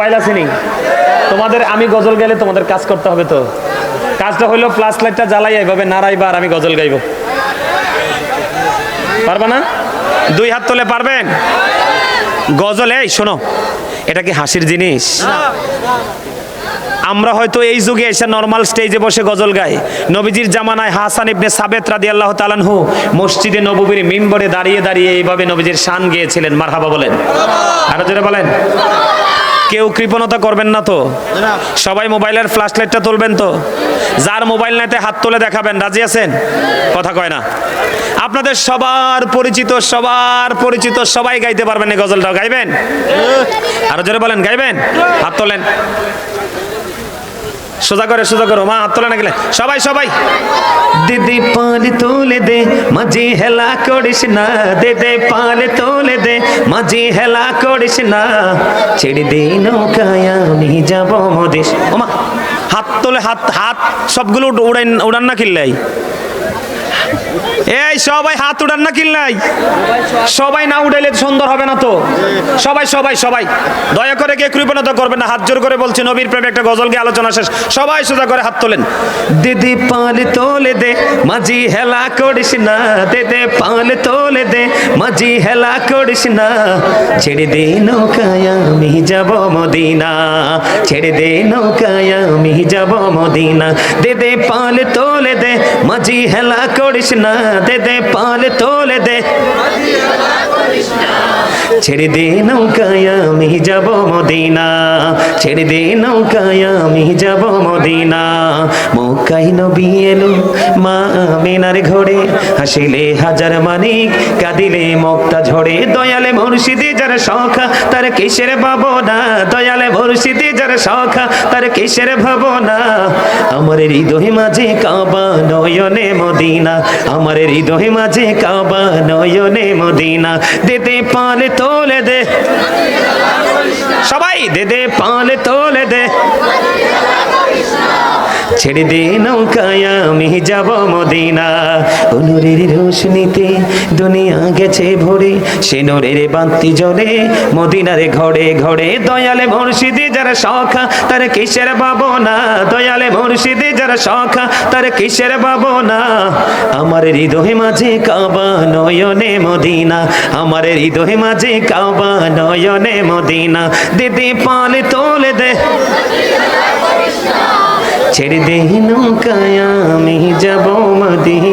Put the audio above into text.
Mobile তোমাদের আমি গজল গেলে তোমাদের কাজ করতে হবে তো। কাজটা হইল ফ্লাশ লাইটটা জ্বালাই এভাবে নাড়াইবা আর আমি গজল গাইব। পারবা না? দুই হাত তোলে পারবেন? গজল, এই শোনো, এটা কি হাসির জিনিস? আমরা হয়তো এই যুগে এসে নর্মাল স্টেজে বসে গজল গাই। নবীজির জামানায় হাসান ইবনে সাবেত রাদি আল্লাহ তালানহু মসজিদে নববীর মিম্বরে দাঁড়িয়ে দাঁড়িয়ে এইভাবে নবীজির শান গিয়েছিলেন। মারহাবা বলেন। আরও জোরে বলেন। কেউ কৃপণতা করবেন না তো? সবাই মোবাইলের ফ্ল্যাশ লাইটটা তুলবেন তো? যার মোবাইল নাইতে হাত তুলে দেখাবেন রাজি আছেন? কথা কয় না। আপনাদের সবার পরিচিত সবার পরিচিত সবাই গাইতে পারবেন এই গজলটা। গাইবেন? আরও জোরে বলেন গাইবেন? হাত তোলেন। সোজা করে, সোজা করো, মা হাত তোলে না গেলে। সবাই সবাই। দিদি পালে তোলে দে, মাঝি হেলা করিস না। দিদি পালে তোলে দে, মাঝি হেলা করিস না। ছেড়ে দে নৌকায় আমি যাব মদেশ। ওমা হাত তোলে, হাত হাত সবগুলো উড়ান উড়ান না কিল্লাই। এই, সবাই হাত উঠান না কিল্লাই সবাই না উড়াইলে সুন্দর হবে না তো। সবাই সবাই সবাই। দয়া করে কে কৃপণতা করবেন না। হাত জোর করে বলছি, নবীর প্রেমে একটা গজল গিয়ে আলোচনা শেষ। সবাই সোজা করে হাত তোলেন। দিদি, পালে তোলে দে, মাঝি হেলা করিস না। দে দে পালে তোলে দে, মাঝি হেলা করিস না। ছেড়ে দে নৌকায়, আমি যাব মদিনা। ছেড়ে দে নৌকায়, আমি যাব মদিনা। দে দে পালে তোলে দে, মাঝি হেলা করিস না দে দে পালে তোলে দে। ছেড়ে দে নৌকায় আমি যাব মদিনা। ছেড়ে দে নৌকায় আমি যাব মদিনা। মৌকাই নবী এলো মা আমিনার ঘরে। হাসিলে হাজার মানিক, কাঁদিলে মক্তা ঝরে। দয়ালে মুর্শিদি যার শখা তার কিসের ভাবনা? দয়ালে মুর্শিদি যার শখা তার কিসের ভাবনা? আমার হৃদয় মাঝে কাবা নয়নে মদিনা। আমার হৃদয় মাঝে কাবা নয়নে মদিনা। দে দে পালে তোলে দে। সবাই দে দে পালে তোলে দে। ছেড়ে দে নৌকায়, আমি যাব মদিনা। অনুরের রোশনিতে দুনিয়া গেছে ভরে, সে নোরের বান্তি জ্বলে মদিনারে ঘরে ঘরে। দয়ালে মুর্শিদি যারা শখা তার কিসের ভাবনা? দয়ালে মুর্শিদি যারা শখা তার কিসের ভাবনা? আমার হৃদয় মাঝে কাবা নয়নে মদিনা। আমার হৃদয় মাঝে কাবা নয়নে মদিনা। দিদি পালে তোলে দে। ছেড়ে দেহিনম নৌকায় আমি যাব মদিনা